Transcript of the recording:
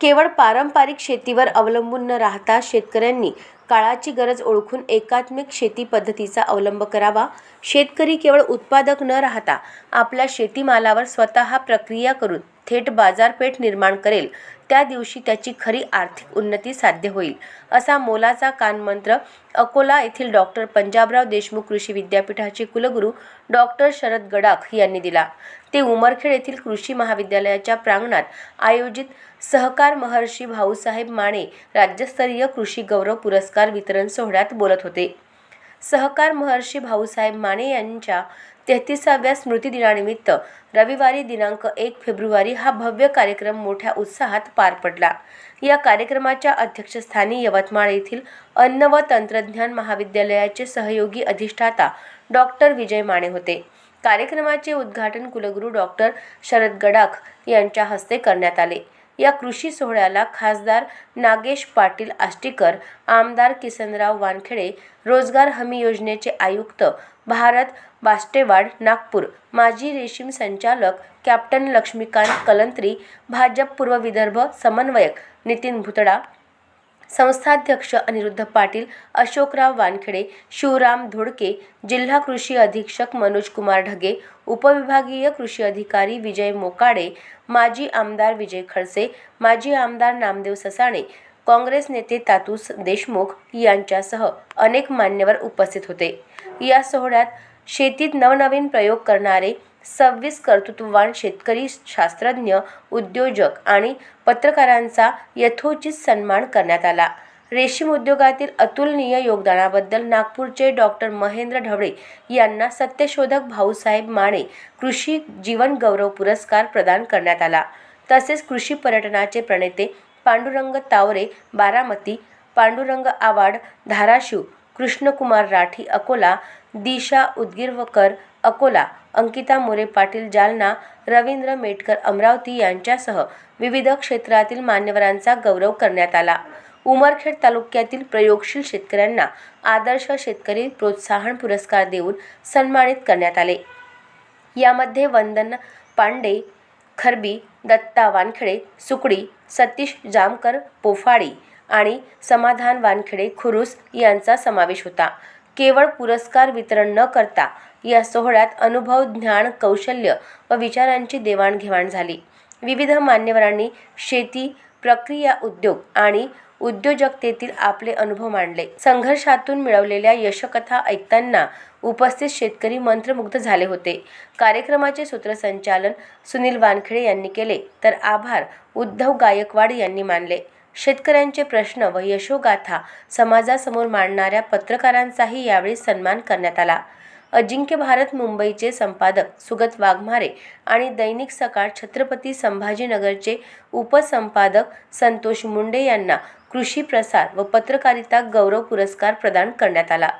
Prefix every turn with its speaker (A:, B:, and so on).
A: केवळ पारंपरिक शेतीवर अवलंबून न राहता शेतकऱ्यांनी काळाची गरज ओळखून एकात्मिक शेती पद्धतीचा अवलंब करावा. शेतकरी केवळ उत्पादक न राहता आपल्या शेतीमालावर स्वतः प्रक्रिया करून थेट बाजारपेठ निर्माण करेल. त्या दिवशी त्याची खरी आर्थिक उन्नती साध्य होईल असा मोलाचा कानमंत्र अकोला येथील डॉक्टर पंजाबराव देशमुख कृषी विद्यापीठाचे कुलगुरू डॉक्टर शरद गडाख यांनी दिला. ते उमरखेड येथील कृषी महाविद्यालयाच्या प्रांगणात आयोजित सहकार महर्षी भाऊसाहेब माने राज्यस्तरीय कृषी गौरव पुरस्कार वितरण सोहळ्यात बोलत होते. सहकार महर्षी भाऊसाहेब माने यांच्या तेहतीसाव्या स्मृतिदिनानिमित्त रविवारी दिनांक एक फेब्रुवारी हा भव्य कार्यक्रम मोठ्या उत्साहात पार पडला. या कार्यक्रमाच्या अध्यक्षस्थानी यवतमाळ येथील अन्न व तंत्रज्ञान महाविद्यालयाचे सहयोगी अधिष्ठाता डॉक्टर विजय माने होते. कार्यक्रमाचे उद्घाटन कुलगुरू डॉक्टर शरद गडाख यांच्या हस्ते करण्यात आले. या कृषी सोहळ्याला खासदार नागेश पाटील आष्टीकर आमदार किसनराव वानखेडे रोजगार हमी योजनेचे आयुक्त भारत बास्टेवाड नागपूर माजी रेशीम संचालक कॅप्टन लक्ष्मीकांत कलंत्री भाजप पूर्व विदर्भ समन्वयक नितीन भुतडा संस्थाध्यक्ष अनिरुद्ध पाटील अशोकराव वानखेडे शिवराम धोडके जिल्हा कृषी अधीक्षक मनोज कुमार ढगे उपविभागीय कृषी अधिकारी विजय मोकाडे माजी आमदार विजय खडसे माजी आमदार नामदेव ससाणे काँग्रेस नेते तातूस देशमुख यांच्यासह अनेक मान्यवर उपस्थित होते. या सोहळ्यात शेतीत नवनवीन प्रयोग करणारे सव्वीस कर्तृत्ववान शेतकरी शास्त्रज्ञ उद्योजक आणि पत्रकारांचा यथोचित सन्मान करण्यात आला. रेशीम उद्योगातील अतुलनीय योगदानाबद्दल नागपूरचे डॉक्टर महेंद्र ढवळे यांना सत्यशोधक भाऊसाहेब माने कृषी जीवन गौरव पुरस्कार प्रदान करण्यात आला. तसेच कृषी पर्यटनाचे प्रणेते पांडुरंग तावरे बारामती पांडुरंग आवाड धाराशिव कृष्णकुमार राठी अकोला दिशा उदगीरवकर अकोला अंकिता मोरे पाटील जालना रवींद्र मेटकर अमरावती यांच्यासह विविध क्षेत्रातील मान्यवरांचा गौरव करण्यात आला. उमरखेड तालुक्यातील प्रयोगशील शेतकऱ्यांना आदर्श शेतकरी प्रोत्साहन पुरस्कार देऊन सन्मानित करण्यात आले. यामध्ये वंदन पांडे खरबी दत्ता वानखेडे सुकडी सतीश जामकर पोफाडी आणि समाधान वानखेडे खुरुस यांचा समावेश होता. केवळ पुरस्कार वितरण न करता या सोहळ्यात अनुभव ज्ञान कौशल्य व विचारांची देवाणघेवाण झाली. विविध मान्यवरांनी शेती प्रक्रिया उद्योग आणि उद्योजकतेतील आपले अनुभव मांडले. संघर्षातून मिळवलेल्या यशकथा ऐकताना उपस्थित शेतकरी मंत्रमुग्ध झाले होते. कार्यक्रमाचे सूत्रसंचालन सुनील वानखेडे यांनी केले तर आभार उद्धव गायकवाड यांनी मानले. शेतकऱ्यांचे प्रश्न व यशोगाथा समाजासमोर मांडणाऱ्या पत्रकारांचाही यावेळी सन्मान करण्यात आला. अजिंक्य भारत मुंबईचे संपादक सुगत वाघमारे आणि दैनिक सकाळ छत्रपती संभाजीनगरचे उपसंपादक संतोष मुंडे यांना कृषी प्रसार व पत्रकारिता गौरव पुरस्कार प्रदान करण्यात आला.